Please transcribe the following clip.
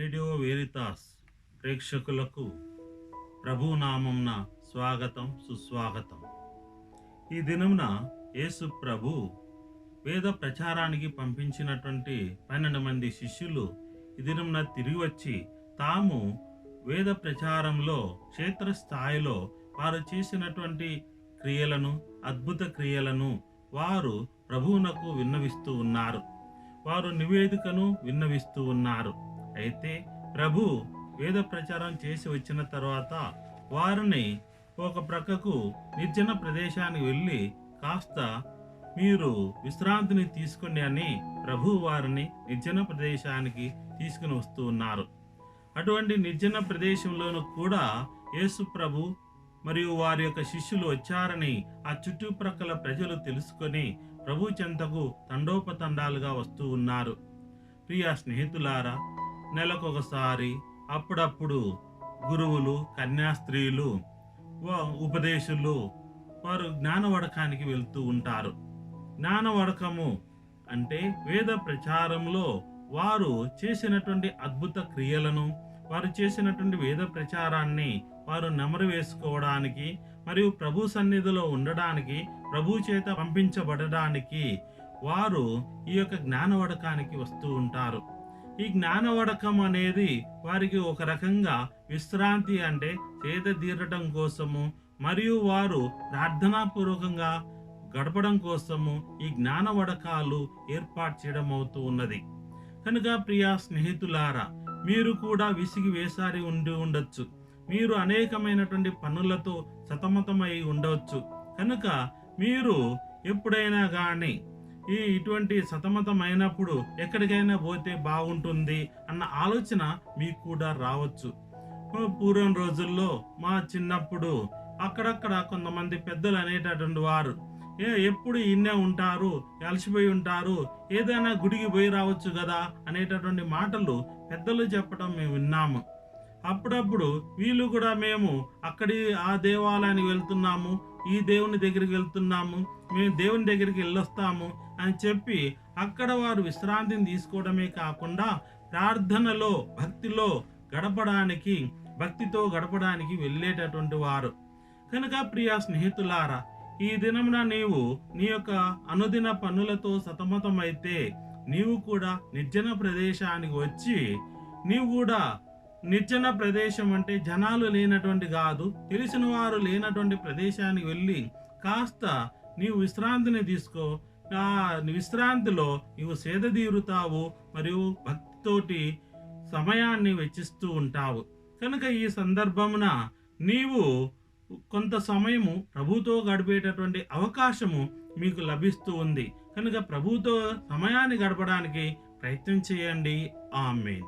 Radio వేరితాస్ ప్రేక్షకులకు ప్రభునామంన స్వాగతం సుస్వాగతం. ఈ దినమున యేసు ప్రభు వేద ప్రచారానికి పంపించినటువంటి పన్నెండు మంది శిష్యులు ఈ దినమున తిరిగి వచ్చి తాము వేద ప్రచారంలో క్షేత్రస్థాయిలో వారు చేసినటువంటి క్రియలను అద్భుత క్రియలను వారు ప్రభువునకు విన్నవిస్తూ ఉన్నారు. వారు నివేదికను విన్నవిస్తూ ఉన్నారు. అయితే ప్రభు వేద ప్రచారం చేసి వచ్చిన తర్వాత వారిని ఒక ప్రక్కకు నిర్జన ప్రదేశానికి వెళ్ళి కాస్త మీరు విశ్రాంతిని తీసుకోండి అని ప్రభు వారిని నిర్జన ప్రదేశానికి తీసుకుని వస్తూ ఉన్నారు. అటువంటి నిర్జన ప్రదేశంలోనూ కూడా యేసు ప్రభు మరియు వారి యొక్క శిష్యులు వచ్చారని ఆ చుట్టుప్రక్కల ప్రజలు తెలుసుకొని ప్రభు చెంతకు తండోపతండాలుగా వస్తూ ఉన్నారు. ప్రియ స్నేహితులారా నెలకొకసారి అప్పుడప్పుడు గురువులు కన్యాస్త్రీలు వ- ఉపదేశులు వారు జ్ఞానవడకానికి వెళ్తూ ఉంటారు. జ్ఞానవడకము అంటే వేద ప్రచారంలో వారు చేసినటువంటి అద్భుత క్రియలను వారు చేసినటువంటి వేద ప్రచారాన్ని వారు నెమరు వేసుకోవడానికి మరియు ప్రభు సన్నిధిలో ఉండడానికి ప్రభు చేత పంపించబడడానికి వారు ఈ యొక్క జ్ఞానవడకానికి వస్తూ ఉంటారు. ఈ జ్ఞానవడకం అనేది వారికి ఒక రకంగా విశ్రాంతి అంటే చేత తీరటం కోసము మరియు వారు ప్రార్థనాపూర్వకంగా గడపడం కోసము ఈ జ్ఞానవడకాలు ఏర్పాటు చేయడం అవుతూ ఉన్నది. కనుక ప్రియా స్నేహితులారా మీరు కూడా విసిగి వేసారి ఉండి ఉండొచ్చు. మీరు అనేకమైనటువంటి పనులతో సతమతమై ఉండవచ్చు కనుక మీరు ఎప్పుడైనా కానీ ఈ ఇటువంటి సతమతమైనప్పుడు ఎక్కడికైనా పోతే బాగుంటుంది అన్న ఆలోచన మీకు కూడా రావచ్చు. పూర్వం రోజుల్లో మా చిన్నప్పుడు అక్కడక్కడ కొంతమంది పెద్దలు అనేటటువంటి వారు ఏ ఎప్పుడు ఇన్నే ఉంటారు అలసిపోయి ఉంటారు ఏదైనా గుడికి పోయి రావచ్చు కదా అనేటటువంటి మాటలు పెద్దలు చెప్పడం మేము విన్నాము. అప్పుడప్పుడు వీళ్ళు కూడా మేము అక్కడి ఆ దేవాలయానికి వెళ్తున్నాము ఈ దేవుని దగ్గరికి వెళ్తున్నాము మేము దేవుని దగ్గరికి వెళ్ళొస్తాము అని చెప్పి అక్కడ వారు విశ్రాంతిని తీసుకోవడమే కాకుండా ప్రార్థనలో భక్తిలో గడపడానికి భక్తితో గడపడానికి వెళ్ళేటటువంటి వారు. కనుక ప్రియ స్నేహితులారా ఈ దినమున నీవు నీ యొక్క అనుదిన పనులతో సతమతమైతే నీవు కూడా నిర్జన ప్రదేశానికి వచ్చి నీవు కూడా నిర్జన ప్రదేశం అంటే జనాలు లేనటువంటి కాదు తెలిసిన వారు లేనటువంటి ప్రదేశానికి వెళ్ళి కాస్త నీవు విశ్రాంతిని తీసుకో. ఆ విశ్రాంతిలో నీవు సేద తీరుతావు మరియు భక్తితోటి సమయాన్ని వెచ్చిస్తూ ఉంటావు. కనుక ఈ సందర్భమున నీవు కొంత సమయము ప్రభుతో గడిపేటటువంటి అవకాశము మీకు లభిస్తూ ఉంది. కనుక ప్రభుతో సమయాన్ని గడపడానికి ప్రయత్నం చేయండి. ఆమెన్.